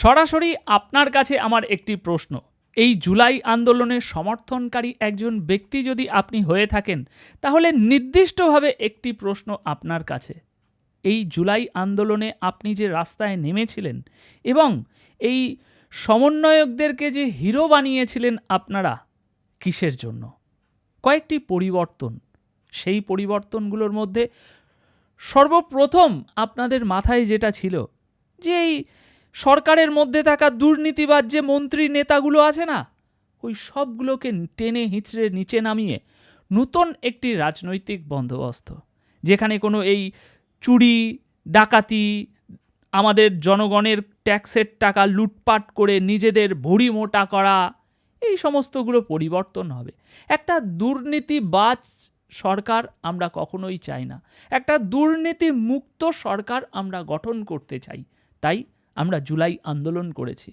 সরাসরি আপনার কাছে আমার একটি প্রশ্ন। এই জুলাই আন্দোলনের সমর্থনকারী একজন ব্যক্তি যদি আপনি হয়ে থাকেন, তাহলে নির্দিষ্টভাবে একটি প্রশ্ন আপনার কাছে। এই জুলাই আন্দোলনে আপনি যে রাস্তায় নেমেছিলেন এবং এই সমন্বয়কদেরকে যে হিরো বানিয়েছিলেন আপনারা, কিসের জন্য? কয়েকটি পরিবর্তন। সেই পরিবর্তনগুলোর মধ্যে সর্বপ্রথম আপনাদের মাথায় যেটা ছিল যে এই সরকারের মধ্যে থাকা দুর্নীতিবাজ যে মন্ত্রী নেতাগুলো আছে না, ওই সবগুলোকে টেনে হিঁচড়ে নিচে নামিয়ে নূতন একটি রাজনৈতিক বন্দোবস্ত, যেখানে কোনো এই চুরি, ডাকাতি, আমাদের জনগণের ট্যাক্সের টাকা লুটপাট করে নিজেদের ভুড়ি মোটা করা, এই সমস্তগুলো পরিবর্তন হবে। একটা দুর্নীতিবাজ সরকার আমরা কখনোই চাই না। একটা দুর্নীতি মুক্ত সরকার আমরা গঠন করতে চাই। তাই আমরা জুলাই আন্দোলন করেছি।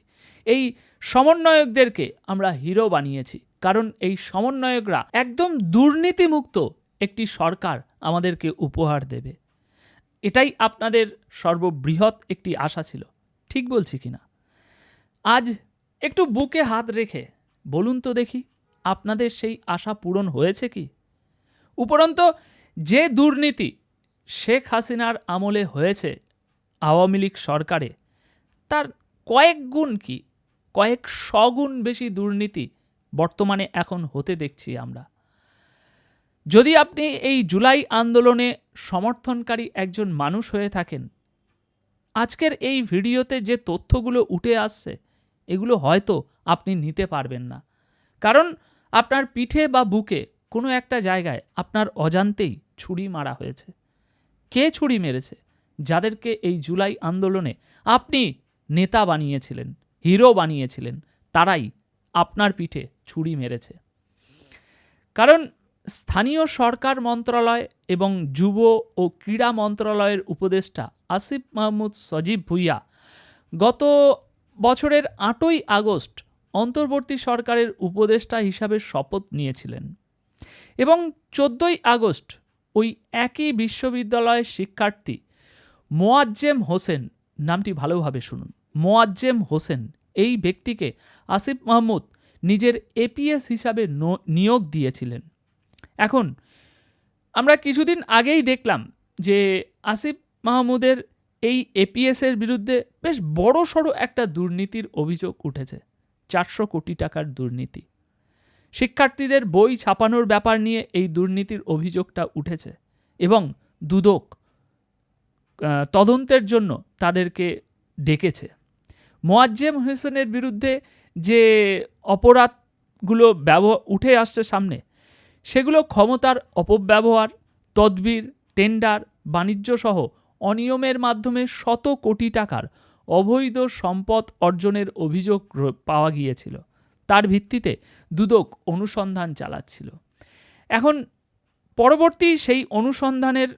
এই সমন্বয়কদেরকে আমরা হিরো বানিয়েছি, কারণ এই সমন্বয়করা একদম দুর্নীতিমুক্ত একটি সরকার আমাদেরকে উপহার দেবে। এটাই আপনাদের সর্ববৃহৎ একটি আশা ছিল, ঠিক বলছি কি না আজ একটু বুকে হাত রেখে বলুন তো দেখি, আপনাদের সেই আশা পূরণ হয়েছে কি? উপরন্ত, যে দুর্নীতি শেখ হাসিনার আমলে হয়েছে, আওয়ামী লীগ সরকারে তার কয়েক গুণ কি? কয়েক শগুণ বেশি দুর্নীতি বর্তমানে এখন হতে দেখছি আমরা। যদি আপনি এই জুলাই আন্দোলনে সমর্থনকারী একজন মানুষ হয়ে থাকেন, আজকের এই ভিডিওতে যে তথ্যগুলো উঠে আসছে, এগুলো হয়তো আপনি নিতে পারবেন না। কারণ আপনার পিঠে বা বুকে কোনো একটা জায়গায় আপনার অজান্তেই ছুরি মারা হয়েছে। কে ছুরি মেরেছে? যাদেরকে এই জুলাই আন্দোলনে আপনি নেতা বানিয়েছিলেন, হিরো বানিয়েছিলেন, তারাই আপনার পিঠে ছুরি মেরেছে। কারণ স্থানীয় সরকার মন্ত্রণালয় এবং যুব ও ক্রীড়া মন্ত্রণালয়ের উপদেষ্টা আসিফ মাহমুদ সজীব ভুইয়া গত বছরের আটই আগস্ট অন্তর্বর্তী সরকারের উপদেষ্টা হিসাবে শপথ নিয়েছিলেন এবং চোদ্দোই আগস্ট ওই একই বিশ্ববিদ্যালয়ের শিক্ষার্থী মোয়াজ্জেম হোসেন নামটি ভালোভাবে শুনুন। মোয়াজ্জেম হোসেন, এই ব্যক্তিকে আসিফ মাহমুদ নিজের এপিএস হিসাবে নিয়োগ দিয়েছিলেন। এখন, আমরা কিছুদিন আগেই দেখলাম যে আসিফ মাহমুদের এই এপিএসের বিরুদ্ধে বেশ বড় সড়ো একটা দুর্নীতির অভিযোগ উঠেছে, চারশো কোটি টাকার দুর্নীতি। শিক্ষার্থীদের বই ছাপানোর ব্যাপার নিয়ে এই দুর্নীতির অভিযোগটা উঠেছে এবং দুদক তদন্তের জন্য তাদেরকে ডেকেছে। মোয়াজ্জেম হোসেনের বিরুদ্ধে যে অপরাধগুলো ব্যবহার উঠে আসছে সামনে, সেগুলো ক্ষমতার অপব্যবহার, তদবির, টেন্ডার বাণিজ্য সহ অনিয়মের মাধ্যমে শত কোটি টাকার অবৈধ সম্পদ অর্জনের অভিযোগ পাওয়া গিয়েছিল। তার ভিত্তিতে দুদক অনুসন্ধান চালাচ্ছিল। এখন পরবর্তী সেই অনুসন্ধানের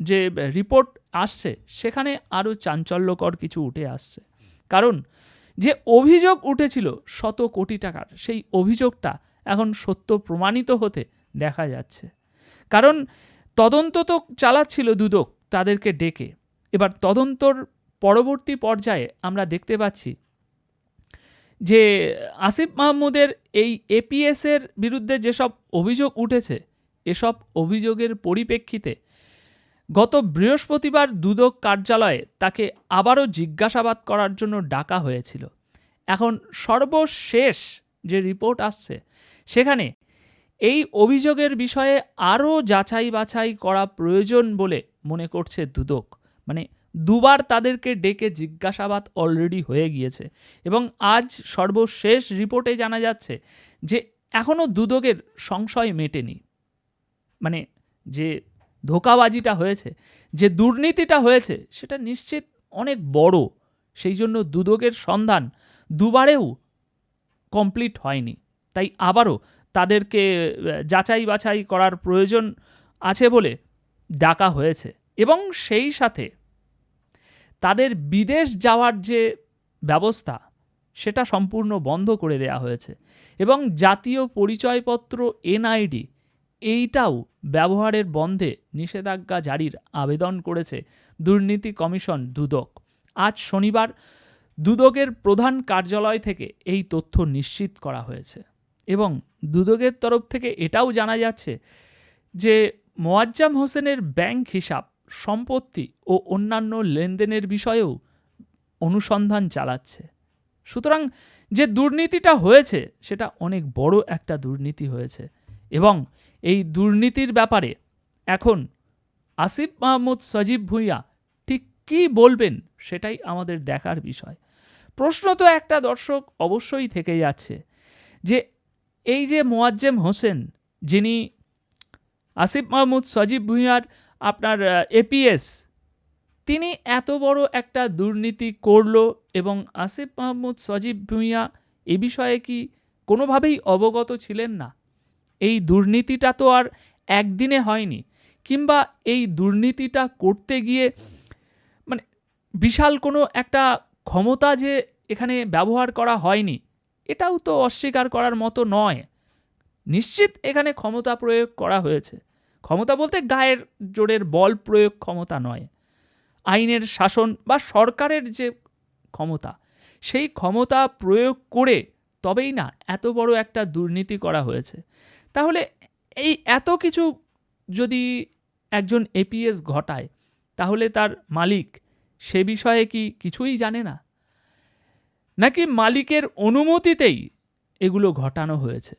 যে রিপোর্ট আসছে, সেখানে আরও চাঞ্চল্যকর কিছু উঠে আসছে। কারণ যে অভিযোগ উঠেছিল শত কোটি টাকার, সেই অভিযোগটা এখন সত্য প্রমাণিত হতে দেখা যাচ্ছে। কারণ তদন্ত তো চালাচ্ছিল দুদক তাদেরকে ডেকে। এবার তদন্তর পরবর্তী পর্যায়ে আমরা দেখতে পাচ্ছি যে আসিফ মাহমুদের এই এপিএসের বিরুদ্ধে যেসব অভিযোগ উঠেছে, এসব অভিযোগের পরিপ্রেক্ষিতে গত বৃহস্পতিবার দুদক কার্যালয়ে তাকে আবারও জিজ্ঞাসাবাদ করার জন্য ডাকা হয়েছিল। এখন সর্বশেষ যে রিপোর্ট আসছে, সেখানে এই অভিযোগের বিষয়ে আরও যাচাই বাছাই করা প্রয়োজন বলে মনে করছে দুদক। মানে দুবার তাদেরকে ডেকে জিজ্ঞাসাবাদ অলরেডি হয়ে গিয়েছে এবং আজ সর্বশেষ রিপোর্টে জানা যাচ্ছে যে এখনও দুদকের সংশয় মেটেনি। মানে যে ধোকাবাজিটা হয়েছে, যে দুর্নীতিটা হয়েছে সেটা নিশ্চিত অনেক বড়। সেই জন্য দুদকের সন্ধান দুবারেও কমপ্লিট হয়নি। তাই আবারও তাদেরকে যাচাই বাছাই করার প্রয়োজন আছে বলে ডাকা হয়েছে। এবং সেই সাথে তাদের বিদেশ যাওয়ার যে ব্যবস্থা সেটা সম্পূর্ণ বন্ধ করে দেওয়া হয়েছে। এবং জাতীয় পরিচয়পত্র, এনআইডি এইটাও ব্যবহারের বন্ধে নিষেধাজ্ঞা জারির আবেদন করেছে দুর্নীতি কমিশন দুদক। আজ শনিবার দুদকের প্রধান কার্যালয় থেকে এই তথ্য নিশ্চিত করা হয়েছে এবং দুদকের তরফ থেকে এটাও জানা যাচ্ছে যে মোয়াজ্জাম হোসেনের ব্যাংক হিসাব, সম্পত্তি ও অন্যান্য লেনদেনের বিষয়েও অনুসন্ধান চালাচ্ছে। সুতরাং যে দুর্নীতিটা হয়েছে, সেটা অনেক বড় একটা দুর্নীতি হয়েছে এবং এই দুর্নীতির ব্যাপারে। এখন আসিফ মাহমুদ সজীব ভুঁইয়া ঠিক কী বলবেন সেটাই আমাদের দেখার বিষয়। প্রশ্ন তো একটা দর্শক অবশ্যই থেকে যাচ্ছে যে এই যে মোয়াজ্জেম হোসেন যিনি আসিফ মাহমুদ সজীব ভুঁইয়ার আপনার এপিএস তিনি এত বড় একটা দুর্নীতি করল এবং আসিফ মাহমুদ সজীব ভুঁইয়া এ বিষয়ে কি কোনোভাবেই অবগত ছিলেন না? এই দুর্নীতিটা তো আর একদিনে হয়নি। কিংবা এই দুর্নীতিটা করতে গিয়ে মানে বিশাল কোনো একটা ক্ষমতা যে এখানে ব্যবহার করা হয়নি, এটাও তো অস্বীকার করার মতো নয়। নিশ্চিত এখানে ক্ষমতা প্রয়োগ করা হয়েছে। ক্ষমতা বলতে গায়ের জোরের বল প্রয়োগ ক্ষমতা নয়। আইনের শাসন বা সরকারের যে ক্ষমতা, সেই ক্ষমতা প্রয়োগ করে তবেই না এত বড় একটা দুর্নীতি করা হয়েছে। তাহলে এই এত কিছু যদি একজন এপিএস ঘটায়, তাহলে তার মালিক সে বিষয়ে কি কিছুই জানে না? নাকি মালিকের অনুমতিতেই এগুলো ঘটানো হয়েছে?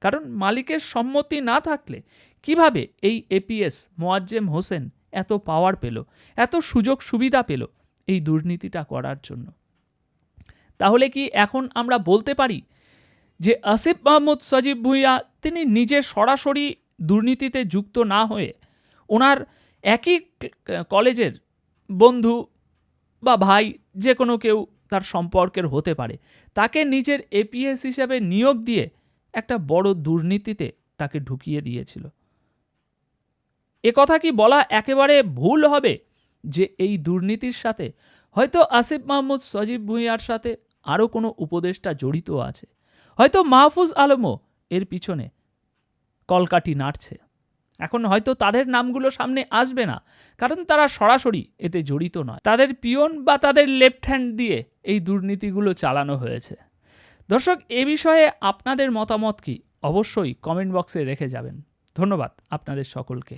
কারণ মালিকের সম্মতি না থাকলে কীভাবে এই এপিএস মোয়াজ্জেম হোসেন এত পাওয়ার পেল, এত সুযোগ সুবিধা পেল এই দুর্নীতিটা করার জন্য? তাহলে কি এখন আমরা বলতে পারি যে আসিফ মাহমুদ সজীব ভুঁইয়া তিনি নিজে সরাসরি দুর্নীতিতে যুক্ত না হয়ে ওনার একই কলেজের বন্ধু বা ভাই যে কোনো কেউ তার সম্পর্কের হতে পারে। তাকে নিজের এপিএস হিসাবে নিয়োগ দিয়ে একটা বড় দুর্নীতিতে তাকে ঢুকিয়ে দিয়েছিল। এ কথা কি বলা একেবারে ভুল হবে যে এই দুর্নীতির সাথে? হয়তো আসিফ মাহমুদ সজীব ভুঁইয়ার সাথে আরও কোনো উপদেষ্টা জড়িত আছে। হয়তো মাহফুজ আলমও এর পিছনে কলকাটি নাড়ছে। এখন হয়তো তাদের নামগুলো সামনে আসবে না, কারণ তারা সরাসরি এতে জড়িত নয়। তাদের পিয়ন বা তাদের লেফট হ্যান্ড দিয়ে এই দুর্নীতিগুলো চালানো হয়েছে। দর্শক, এ বিষয়ে আপনাদের মতামত কি? অবশ্যই কমেন্ট বক্সে রেখে যাবেন। ধন্যবাদ আপনাদের সকলকে।